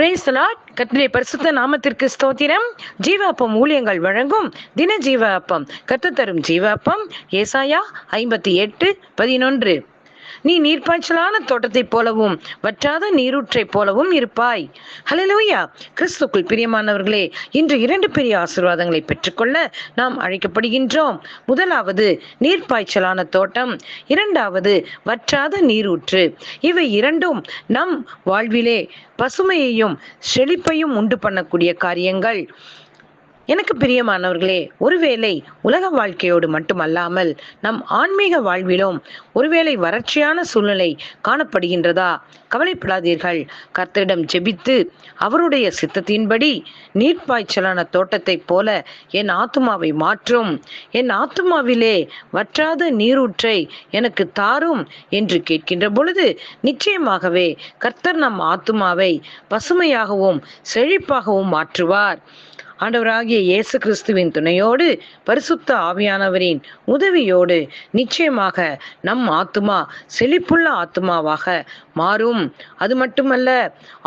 Price lot கர்த்தருடைய பரிசுத்த நாமத்திற்கு ஸ்தோத்திரம். ஜீவ அப்பம் ஊழியங்கள் வழங்கும் தின ஜீவ அப்பம் தரும் ஜீவ அப்பம் ஏசாயா ஐம்பத்தி எட்டு பதினொன்று. நீ நீர்ப்பாய்ச்சலான தோட்டத்தைப் போலவும் வற்றாத நீரூற்றைப் போலவும் இருப்பாய். ஹலலோயா கிறிஸ்துக்குள் பிரியமானவர்களே இன்று இரண்டு பெரிய ஆசீர்வாதங்களை பெற்றுக்கொள்ள நாம் அழைக்கப்படுகின்றோம். முதலாவது நீர்ப்பாய்ச்சலான தோட்டம். இரண்டாவது வற்றாத நீரூற்று. இவை இரண்டும் நம் வாழ்விலே பசுமையையும் செழிப்பையும் உண்டு பண்ணக்கூடிய காரியங்கள். எனக்கு பிரியமானவர்களே ஒருவேளை உலக வாழ்க்கையோடு மட்டுமல்லாமல் நம் ஆன்மீக வாழ்விலும் ஒருவேளை வறட்சியான சூழ்நிலை காணப்படுகின்றதா? கவலைப்படாதீர்கள். கர்த்தரிடம் ஜெபித்து அவருடைய சித்தத்தின்படி நீர்ப்பாய்ச்சலான தோட்டத்தைப் போல என் ஆத்துமாவை மாற்றும். என் ஆத்துமாவிலே வற்றாத நீரூற்றை எனக்கு தாரும் என்று கேட்கின்ற பொழுது நிச்சயமாகவே கர்த்தர் நம் ஆத்துமாவை பசுமையாகவும் செழிப்பாகவும் மாற்றுவார். ஆண்டவராகிய இயேசு கிறிஸ்துவின் துணையோடு பரிசுத்த ஆவியானவரின் உதவியோடு நிச்சயமாக நம் ஆத்துமா செழிப்புள்ள ஆத்துமாவாக மாறும். அது மட்டுமல்ல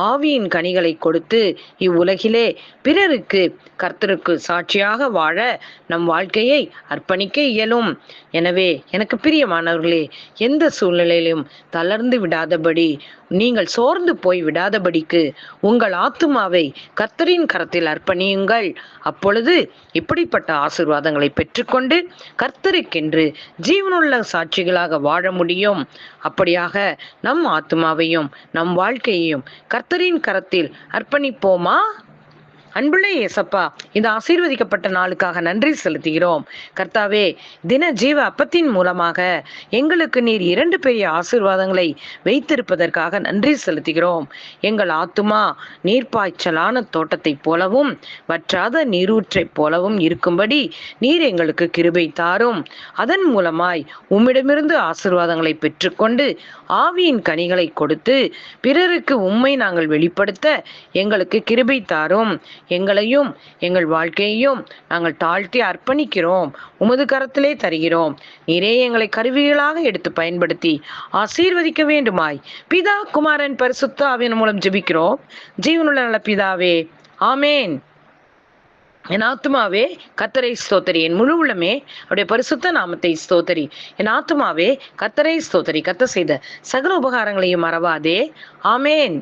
ஆவியின் கனிகளை கொடுத்து இவ்வுலகிலே பிறருக்கு கர்த்தருக்கு சாட்சியாக வாழ நம் வாழ்க்கையை அர்ப்பணிக்க இயலும். எனவே எனக்கு பிரியமானவர்களே எந்த சூழ்நிலையிலும் தளர்ந்து விடாதபடி நீங்கள் சோர்ந்து போய் விடாதபடிக்கு உங்கள் ஆத்துமாவை கர்த்தரின் கரத்தில் அர்ப்பணியுங்கள். அப்பொழுது இப்படிப்பட்ட ஆசிர்வாதங்களை பெற்றுக்கொண்டு கர்த்தருக்கென்று ஜீவனுள்ள சாட்சிகளாக வாழ முடியும். அப்படியாக நம் ஆத்துமாவையும் நம் வாழ்க்கையையும் கர்த்தரின் கரத்தில் அர்ப்பணிப்போமா? அன்புள்ள ஏசப்பா இந்த ஆசீர்வதிக்கப்பட்ட நாளுக்காக நன்றி செலுத்துகிறோம். கர்த்தாவே தின ஜீவ அப்பத்தின் மூலமாக எங்களுக்கு நீர் இரண்டு பெரிய ஆசீர்வாதங்களை வைத்திருப்பதற்காக நன்றி செலுத்துகிறோம். எங்கள் ஆத்துமா நீர்ப்பாய்ச்சலான தோட்டத்தைப் போலவும் வற்றாத நீரூற்றைப் போலவும் இருக்கும்படி நீர் எங்களுக்கு கிருபை தாரும். அதன் மூலமாய் உம்மிடமிருந்து ஆசீர்வாதங்களை பெற்றுக்கொண்டு ஆவியின் கனிகளை கொடுத்து பிறருக்கு உம்மை நாங்கள் வெளிப்படுத்த எங்களுக்கு கிருபை தாரும். எங்களையும் எங்கள் வாழ்க்கையையும் நாங்கள் தாழ்த்தி அர்ப்பணிக்கிறோம். உமது கரத்திலே தருகிறோம். நீரே எங்களை கருவிகளாக எடுத்து பயன்படுத்தி ஆசீர்வதிக்க வேண்டுமாய். பிதா குமாரன் பரிசுத்த ஆவியின் மூலம் ஜெபிக்கிறோம். ஜீவனுள்ள நல்ல பிதாவே ஆமேன். என் ஆத்துமாவே கத்தரை ஸ்தோத்தரி. என் முழு உள்ளமே அவருடைய பரிசுத்த நாமத்தை ஸ்தோத்தரி. என் ஆத்துமாவே கத்தரை ஸ்தோத்தரி. கத்த செய்த சகல உபகாரங்களையும் மறவாதே. ஆமேன்.